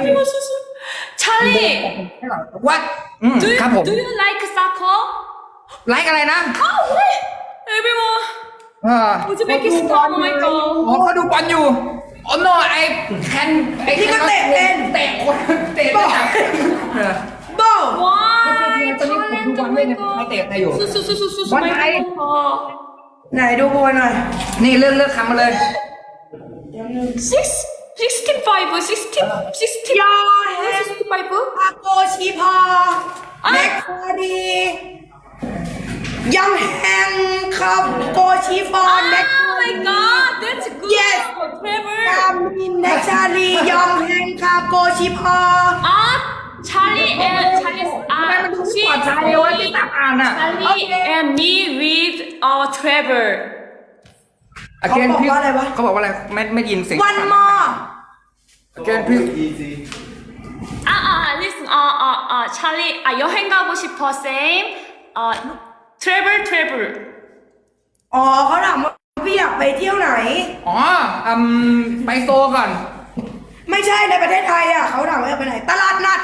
everyone so so. Charlie, วัดอืม do you ครับผม do you like soccer? ไลค์อะไรนะ Oh, wait. everyone. เออ Uzbekistan, oh my อ๋อ god. เขาดูบอลอยู่อ๋อ no ไอ้แคนไอ้นี่ก็เตะเป็น เตะคนเตะได้อะเออโบ้ Why? ตอนนี้ผมดูบอล Thailand, ด้วย oh นะ my เขา god. เตะใครอยู่ So so so so so so One my eye. god. ไหนดูโบยหน่อย นี่เลือกเลือกคำมาเลย Six, sixty-five, sixty, sixty. Yeah. Sixty-five. อาโกชีพออะเน็กพอดียังแฮงครับโกชีพอเน็ก Oh my god, that's good. Yes. Trevor. กามินเน็กชาลียองแฮงครับโกชีพอ Ah, Charlie and Charlie. ทำไม Ah, มันดู she, ปลอดภัยเลยวะที่ตักอ่านอะ Charlie and me with uh Trevor. อาเกน เขาบอก พี่ ว่าอะไรวะ เขาบอกว่าอะไรไม่ไม่ยินเสียง วันมอ อาเกนพี่ 아, 아, listen. 아, 아, 아, Charlie. 아, 여행 가고 싶어, Sam. 아, Trevor, Trevor. อ๋อเขาถามว่าพี่อยากไปเที่ยวไหน อ๋ออืมไปโซก่อน ไม่ใช่ในประเทศไทยอ่ะเขาถามว่าอยากไปไหน ตลาดนัด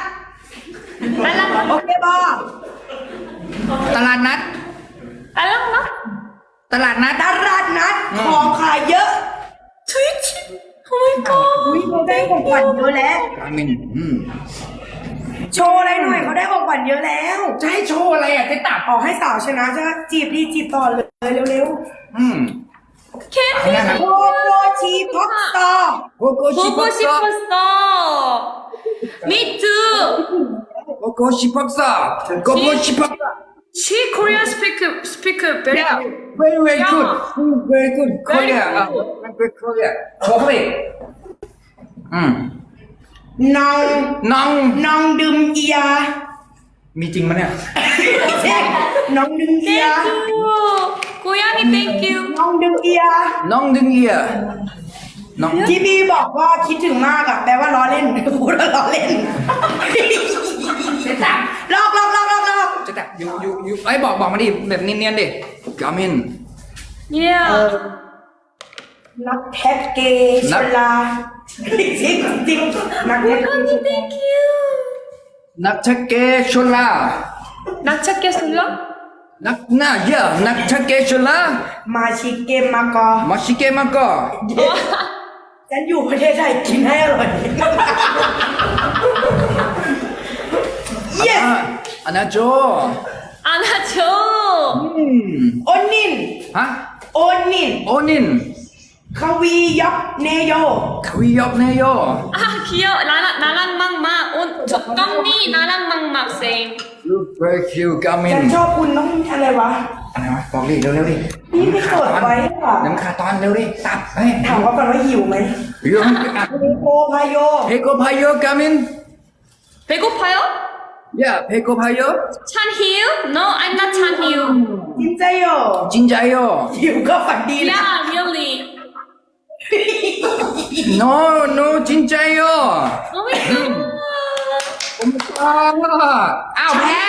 โอเคบอ ตลาดนัด 딸랑나? ตลาดนัด ตลาดนัดของขายเยอะ 트위치? 오 마이 갓. อุ้ยเขาได้ของขวัญเยอะแล้ว กามินอืม โชว์อะไรหน่อยเขาได้ของขวัญเยอะแล้ว จะให้โชว์อะไรอ่ะเจ๊ตับ ออกให้สาวชนะจะจีบดีจีบต่อเลยเร็ว อืม 캔디. ๆโกโกชีพ็อกสตอร์ โกโก้ชิ 보고 พ็อกซ่า 싶었어. Me too. โกโก้ชิพ็อกซ่าโกโก้ชิพ็อกซ่า She Korean speak speak very Yeah, good. very very Yeah. good very good Korea Very อ่ะ good. very Korea โชว์เขาดิอืม น้อง น้อง น้องดื่มเอีย มีจริงมั้ยเนี่ย เช็คน้องดื่มเอีย Thank you. 고양이 thank you. น้องดื่มเอีย น้องดึงเอียน้อง ที่พี่บอกว่าคิดถึงมากอะแปลว่าล้อเล่น พูดว่าล้อเล่น เจ๊ตับ ลอกลอก ลอกลอกลอก เจ๊ตับอยู่อยู่อยู่ไอ้ยบอกบอกมาดิแบบเนียนๆดิกามิน Yeah. นักแท็กเกย์ชลาจริงจริงจริงนักแท็กเกย์ 고양이 thank you. นักชะเกชลา 낙차겠을라? นักหน้าเยอะนักชะเกชลา มาชิเกมมากอ มาชิเกะมาก็ ฉันอยู่ประเทศไทยกินให้อร่อย yes อัน นั้นโจ 안아줘. อืม โอนิน ฮะ โอนิน โอนิน คาวียับเนโย ควียอกเนโย 아 귀여워. 나랑 나랑 막막 온 적당히 나랑 막막 same. look very cute กามิ ฉั น นชอบคุณต้องอะไรวะ อะไรวะบอกดิเร็วๆดิ พี่ไม่กดไว้ค่ะ น้ำคาตอนเร็วดิตับเฮ้ย ถามว่าก่อนว่าหิวไหม โยมอ่ะ โกพายโย เพโกพายโยกามิน 배고파요? yeah เพโกพายโย 찬희유? No, I'm not 찬희유. จินใจโย จินใจโย หิวก็ฝันดีนะ Yeah, really. no no จินใจโย Oh my god. ผมชอบอ้าวแพ้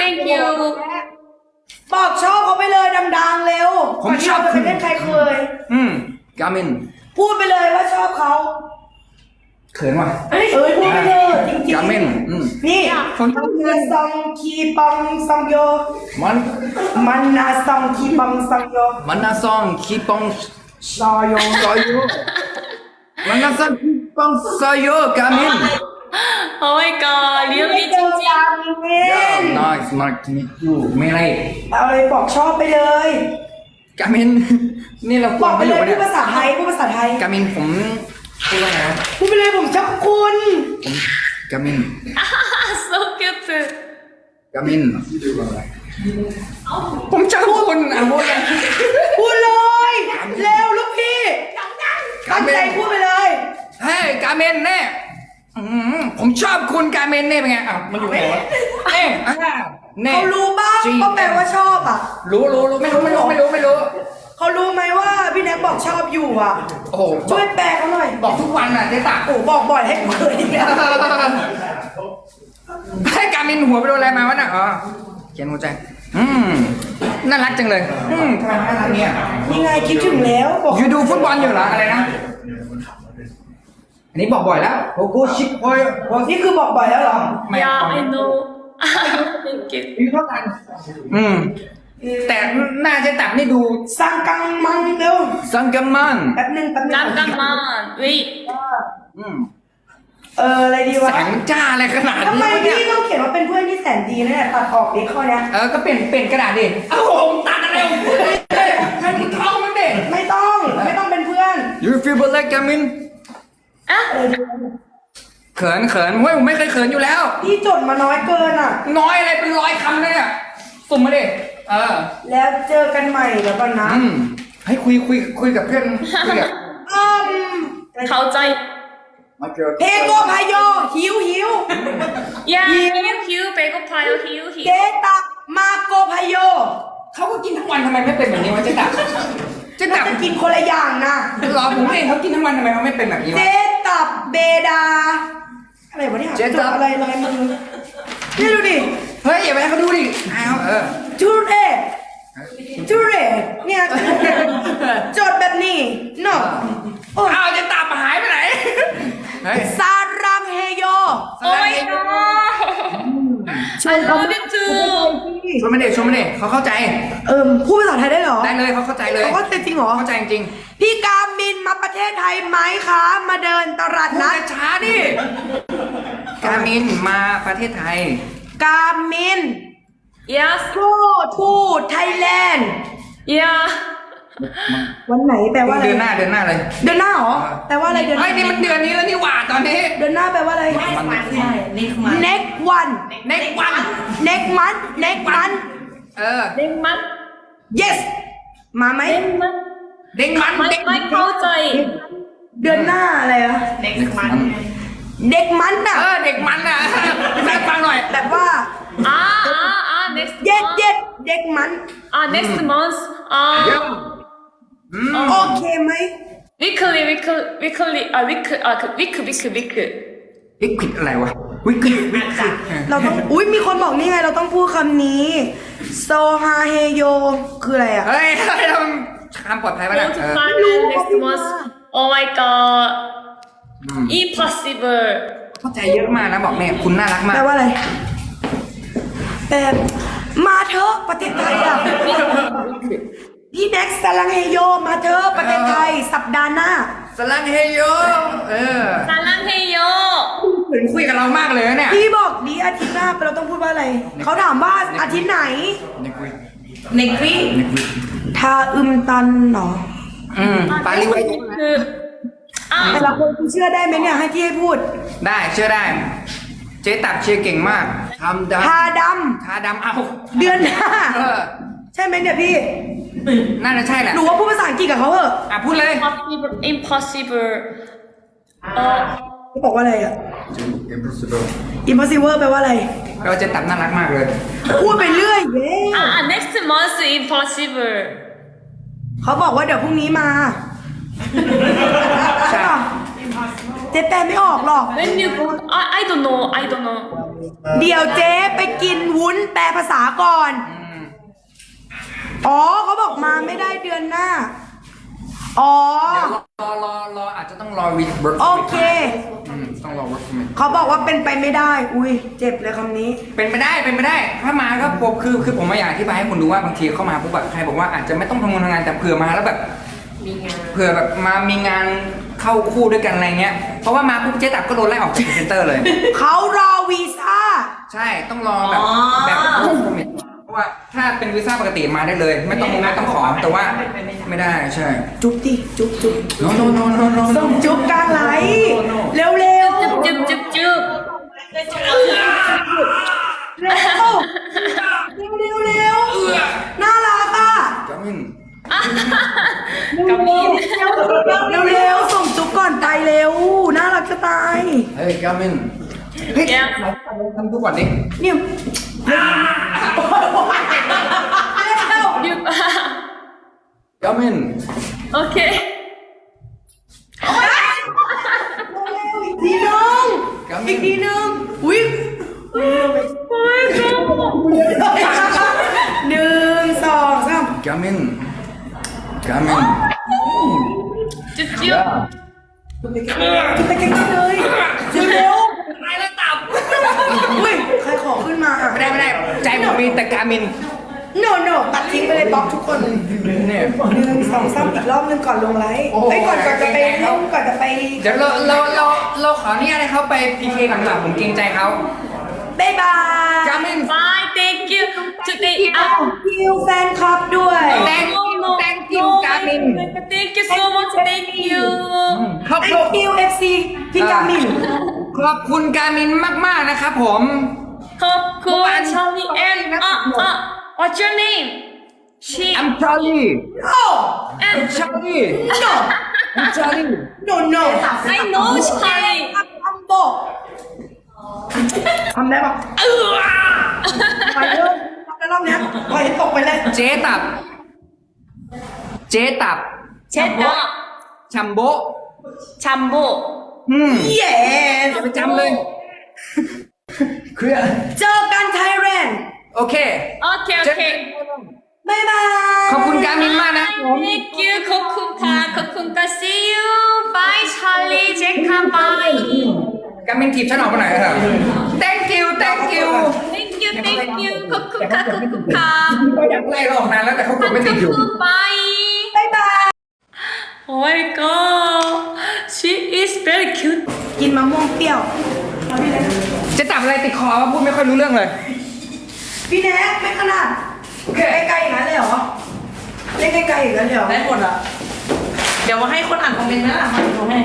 Thank you. บอกชอบเขาไปเลยดังๆเร็ว ผมชอบ ก่นที่เราจะไปเล่นใครเคย อืมกามิน พูดไปเลยว่าชอบเขา เขินว่ะเอ้ยพูดไปเลยจริงๆกามินอืมนี่ผมมันนาซองคีปองซองโย มันมันนาซองคีปองซองโยมันนาซองคีปองซอโยซอยโยมันนาซองคีปองซอยโยกามิน Oh my god, ไม่ really เจอ찡 찡. กันเว้ yeah น nice nice to meet you ไม่ไรเอาเลยบอกชอบไปเลย กามินนี่เราบอกไปอเลยยู่พูเนี่ดยภาษาไทยพูดภาษาไทย กามินผม พูดว่าไงวะพูดไปเลยผมชอบคุณผมกามิน so cute. กามินผมชอบคุณอะพูดไงพูดเลยเร็วลูกพี่ตั้งใจพูดไปเลยเฮ้ยกามินแน่อืมผมชอบคุณกามินเนี่ยเป็นไงอะมันอยู่ไหนวะเน่อะเน่เขารู้บ้างจริงเขาแปลว่าชอบอะ รู้รู้รู้ไม่รู้ไม่รู้ไม่รู้ไม่รู้ เขารู้ไหมว่าพี่แน็กบอกชอบอยู่อะ โอ้โหบช่อวยกแปลเขาหน่อยบอกทุกวันอะเจ๊ตาโอ้บอกบ่อยให้เคยเนี่ยให้กามินหัวไปโดนอะไรมาวะน่ะอ๋อเขียนหัวใจ อืมน่ารักจังเลย อืมทำไมน่ารักเนี่ยนี่ไงคิดถึงแล้วบอกอยู่ดูฟุตบอลอยู่เหรออะไรนะอันนี้บอกบ่อยแล้วโกโก้ชิปพอยพอนี่คือบอกบ่อยแล้วเหรอ ไม่ Yeah, I know. Thank you. อายุเท่ากัน อืม แต่หน้าจะตับนี่ดูสังกังมังเดียวสังกัมมันแป๊บนึงแป๊บนึงน้งกังมันวิอืมเอออะไรดีวะแสงจ้าอะไรขนาดนี้ทำไมที่พี่ต้องเขียนว่าเป็นเพื่อนที่แสนดีเนี่ยตัดออกดิข้อเนี้ยเออก็เปลี่ยนเปลี่ยนกระดาษดิโอ้โหตัดอะไรของคุณเนี่ยมันท่องมันเด็ก ไม่ต้องไม่ต้องเป็นเพื่อน you feel but like I mean อะเออดูเขินเขินเฮ้ยผมไม่เคยเขินอยู่แล้ว พี่จดมาน้อยเกินอะ น้อยอะไรเป็นร้อยคำเลยอะสุ่มมาดิ ออ แล้วเจอกันใหม่แล้วป่ะนะอืให้คุยคุยคุยกับเพื่อนคุยกับอืมเขาใจ มาเจอเพโกพายโยหิวหิว yeah หิว หิวเบโกพายหิวหิวเจตักมาโกพายโยเขาก็กินทั้งวันทำไมไม่เป็นแบบนี้วะเจตักเจตักจะกินคนละอย่างนะรอผมเองเขากินทั้งวันทำไมเขาไม่เป็นแบบนี้วะเจตับเบดาอะไรวะเนี่ยเจตับอะไรอะไรมึงนี่ดูดิเฮ้ยอย่าไปเขาดูดิอาเออ ทุเรศทุเรศเนี่ยจดแบบนี้เนาะโอ้อ้าวเจ๊ตับหายไปไหนเฮ้ยซารังเฮโย Oh my god. I love it too. ชวนมาเด็กชวนมาเด็กเขาเข้าใจเอิมพูดภาษาไทยได้เหรอได้เลยเขาเข้าใจเลยเขาก็จริงเหรอเข้าใจจริงพี่การมินมาประเทศไทยไหมคะ มาเดินตลาดๆนันะดช้าดิการมินมาประเทศไทย การมิน Yes พูดพูดไทยแลนด์ Yeah วันไหนแปลว่าอะไรเดือนหน้าเดือนหน้าเลยเดือนหน้าเหรอแปลว่าอะไรเดือนหไอ้น้ายนี่มันเดือนนี้แล้วนี่หว่าตอนนี้ เดือนหน้าแปลว่าอะไร ใช่ next month next one next one next month next month เออ เด็กมัน yes มาไหม เด็กมันเด็กมันมันเด้งไม่เข้าใจ เดือนหน้าอะไรอะ next month เด็กมันอะเออเด็กมันอะแซ่บฟังหน่อย แบบว่า อ่า next month uh, next month uh, Yep. Mm. โอเคไหม weekly weekly weekly uh, week uh, week week week วิกฤอะไรวะ วิกฤตวิกฤตเราต้อง อุ้ยมีคนบอกนี่ไง เราต้องพูดคำนี้ so ha he yo คืออะไรอะ เฮ้ยทำคำปลอดภัยป่ะ go นะ oh next month oh my god impossible เข้าใจเยอะมากนะบอกแม่คุณน่ารักมาก แปลว่าอะไร แปล มาเถอะประเทศไทยอะพี่แน็กซ์สลังเฮโย มาเถอะประเทศไทย สัปดาห์หน้า สลังเฮโยเออ 사랑해요. เหมือนคุยกับเรามากเลยนะเนี่ย พี่บอกดีอาทิตย์หน้าเราต้องพูดว่าอะไร เขาถามว่าอาทิตย์ไหน ในคุย ในกวีทาอึมตันเหรอ อืมปาลิไว้ 그, 아, แต่ละคนเชื่อได้ไหมเนี่ยให้ที่ให้พูด ได้เชื่อได้ เจ๊ตับเชียร์เก่งมาก ทำดำทาดทาดำเอาเดือนหน้า เออใช่ไหมเนี่ยพี่ น่าจะใช่แหละหนูว่าพูดภาษาอังกฤษกับเขาเหอะอะพูดเลย impossible เออเขาบอกว่าอะไรอะ impossible impossible แปลว่าอะไร เราจะตับน่ารักมากเลย พูดไปเรื่อยเย้อะ next month impossible เขาบอกว่าเดี๋ยวพรุ่งนี้มาใช่เจ๊แปลไม่ออกหรอก when you go I I don't know I don't know เดี๋ยวเจ๊ไปกินวุ้นแปลภาษาก่อน อ๋อเขาบอกมาไม่ได้เดือนหน้า อ๋อ เดี๋ยวรอรอรออาจจะต้องรอวีเวิร์กโอเคอืมต้องรอเวิร์กเขาบอกว่าเป็นไปไม่ได้ อุ้ยเจ็บเลยคำนี้ เป็นไปได้เป็นไปได้ ถ้ามาก็ปกคือคือผมมาอยากอธิบายให้คุณดูว่าบางทีเข้ามาปุ๊บแบบใครบอกว่าอาจจะไม่ต้องทำงานทำงานแต่เผื่อมาแล้วแบบเผื่อแบบมามีงาน เข้าคู่ด้วยกันอะไรเงี้ย เพราะว่ามาปุ๊บเจ๊ตับก็โดนไล่ออกจากเซ็นเตอร์เลย เขารอวีซ่า ใช่ต้องรอแบบแบอ๋อ แบบเพราะว่าถ้าเป็นวีซ่าปกติมาได้เลย ไม่ต้องไม่ต้องขอแต่ว่าไม่ได้ใช่จุ๊บดิจุ๊บจุ๊บโนโนโนโนโนส่งจุ๊บกลางไลฟ์เร็วๆเร็วจุ๊บจุ๊บจุ๊บจุ๊บเร็ว เฮ้ยกามินเฮ้ยทำทุกวันดิเนี่ยเร็ว You, กามิน okay. อีกทีนึงอีกทีนึงอุ้ย Oh my god. หนึ่งสองสามกามินกามิน 쭉, 쭉. กินไปใกล้ๆเลย เร็วตายแล้วตับๆเฮ้ยใครขอขึ้นมาอะไม่ได้ไม่ได้ใจผมมีแต่การมิน no no ตัดทิ้งไปเลยบล็อกทุกคนเนี่ยหนึ่งสองสามอีกรอบหนึงก่อนลงไลฟ์โอ้โห ไอ้ยก่อนก่อนจะไปเล่นก่อนจะไปเดี๋ยวเราเราเราเราขออนุญาตให้เขาไปพีเคก่อนดีกว่าผมเกรงใจเขาบ๊ายบาย การมิน Bye thank you today อ้าวคิวแฟนคลับด้วย Thank you, thank you, Gamin. Thank you so much thank you ขอบไอคุณคิวเอฟซีพี่กามิน ขอบคุณการมินมาก ๆ นะครับผม ขอบคุณ Charlie and อะอะ What's your name she I'm Charlie no and Charlie no I'm Charlie no no I know Charlie ทำทำโบทำได้ปะไปเริ่มทำได้รอบเนี้ยปล่อยให้ตกไปเลย เจ๊ตับ เจ๊ตับเช็ดดอกชัมโบะชัมโบอืมเย้อย่าไปจำเลยเคลียร์เจอกันไทยแลนด์โอเค โอเคโอเจ๊เคบ๊ายบาย ขอบคุณการมินมากนะผม Thank you ขอบคุณค่ะขอบคุณค่ะ see you bye Charlie เจ๊ค่ะ bye การมินถีบฉันออกมาหน่อยเถอะ thank you thank you thank you thank you ขอบคุณค่ะขอบคุณค่ะก็อยากไล่เราออกนานแล้วแต่เขากดไม่ติดอยู่ bye บ๊ายบาย Oh my god she is very cute กินมะม่วงเปรี้ยวเอาพี่เล็กเจ๊ตับอะไรติดคอวะพูดไม่ค่อยรู้เรื่องเลย พี่แน็กไม่ขนาดใกล้ๆอย่างนั้นเลยเหรอเล่นใกล้ๆอย่างนั้นเลยเหรอได้หมดอะ เดี๋ยวมาให้คนอ่านคอมเมนต์นะมาดูให้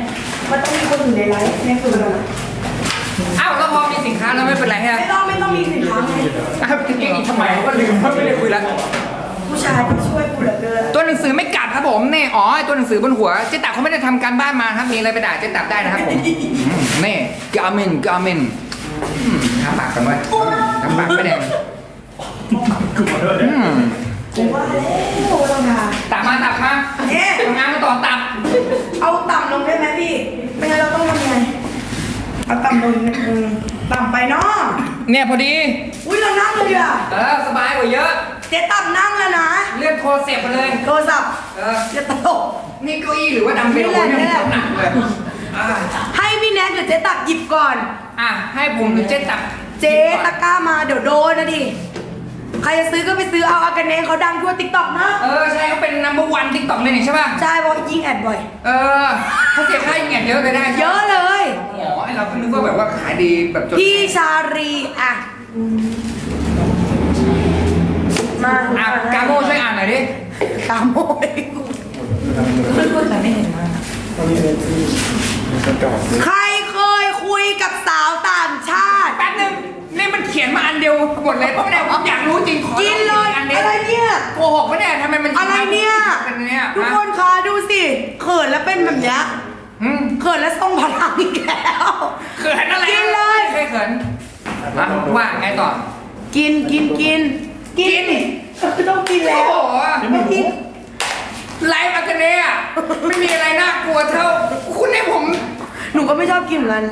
มันต้องมีคนอยู่ในไลฟ์แน็กคืออะไรอ้าวแล้วพอมีสินค้าแล้วไม่เป็นไรฮะไม่ต้องไม่ต้องมีสินค้าไงอ้าวจริงๆอีกทำไมเขาก็ลืมว่าไม่ได้คุยแล้ว ผู้ชายที่ช่วยกูเหลือเกินตัวหนังสือไม่กัดครับผมเนี่ยอ๋อไอ้ตัวหนังสือบนหัวเจ๊ตับเขาไม่ได้ทำการบ้านมาครับมีอะไรไปด่าเจ๊ตับได้นะครับผมอืมนี่กามินกามินอืมทำปากกันไว้ทำปากไม่แดงอืมกูว่าแล้วเราทาตับมาตับมาเอ๊ะทำงานมาต่อตับ เอาต่ำลงได้ไหมพี่ ไม่งั้นเราต้องทำยังไง เอาต่ำลงนิดนึงต่ำไปเนาะเนี่ยพอดี อุ้ยเรานั่งเลยอะเออสบายกว่าเยอะเจ๊ต่ำนั่งแล้วนะเลื่อนโทรเสียบมาเลยโทรศัพท์เออจะตลก นี่เก้าอี้หรือว่าดัมเบลนี่แหละเนี่ยนี่แหละ มันหนักเลยอ่าให้พี่แน็กหรือเจ๊ตักหยิบก่อน อะให้ผมหรือเจ๊ตับเจ๊ตะกร้ามาเดี๋ยวโดนนะดิ ใครจะซื้อก็ไปซื้อเอาอากาเน่เขาดังทั่วติ๊กต็อกนะเออใช่เขาเป็น number one TikTok เลยนี่ใช่ป่ะใช่เพราะยิงแอดบ่อย เออเขาเสียค่ายิงแอดเยอะเลยได้เยอะเลย อ๋อไอเราก็นึกว่าแบบว่าขายดีแบบจนพี่ชารีอะ มาอะกาโมช่วยอ่านหน่อยดิกาโมยพูดแต่ไม่เห็นมากใครเคยคุยกับสาวต่างชาติ แป๊บนึงนี่มันเขียนมาอันเดียวหมดเลยเพราะไม่ได้ผมอยากรู้จริงขอกินเลยอันเดียวอะไรเนี่ยโกหกปะเนี่ยทำไมมันอะไรเนี่ยเป็นเนี่ยทุกคนคะดูสิเขินแล้วเป็นแบบเนี้ยอืมเขินแล้วทรงพลังอีกแล้วเขินอะไรกินเลยไม่เขินอะว่าไงต่อ กินกินกิน กินต้องกินแล้วโอ้โหไม่กินไลฟ์อากันเนี่ยไม่มีอะไรน่ากลัวเท่า คุณให้ผมหนูก็ไม่ชอบกินเหมือนกัน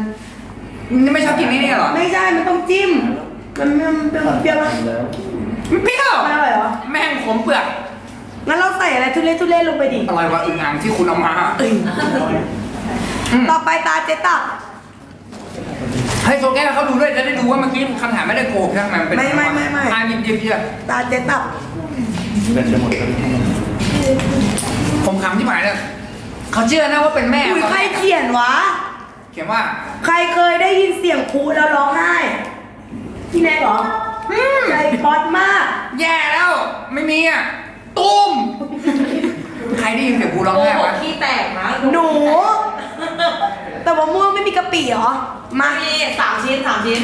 นี่ไม่ชอบกินนี่เนี่ยเหรอไม่ใช่มันต้องจิ้ม มันมันมันเปรี้ยวไหมมันเปรี้ยวไม่อร่อยเหรอ แม่งขมเปลือกงั้นเราใส่อะไรทุเรศทุเรศลงไปดิ อร่อยกว่าอึ่งอ่างที่คุณเอามาเอ้ยอืมต่อไปตาเจตัก ให้โซแก้วเขาดูด้วยจะได้ดูว่าเมื่อกี้คำถามไม่ได้โกหกใช่ไหมมันเป็นไม่ไม่ไม่ไม่ อะหยิบหยิบหยิบตาเจตักผมขำที่หมายเนี่ยเขาเชื่อนะว่าเป็นแม่อุ้ยใครเขียนวะ เขียนว่า ใครเคยได้ยินเสียงครูแล้วร้องไห้พี่แน็กเหรออืมใจป๊อตมาก แย่แล้ว ไม่มีอะตุ้ม ใครได้ยินเสียงกูร้องโอ้ไห้โหวะขี้แตกนะหนู แต่ว่าม่วงไม่มีกะปิเหรอ มามีสามชิ้นสามชิ้น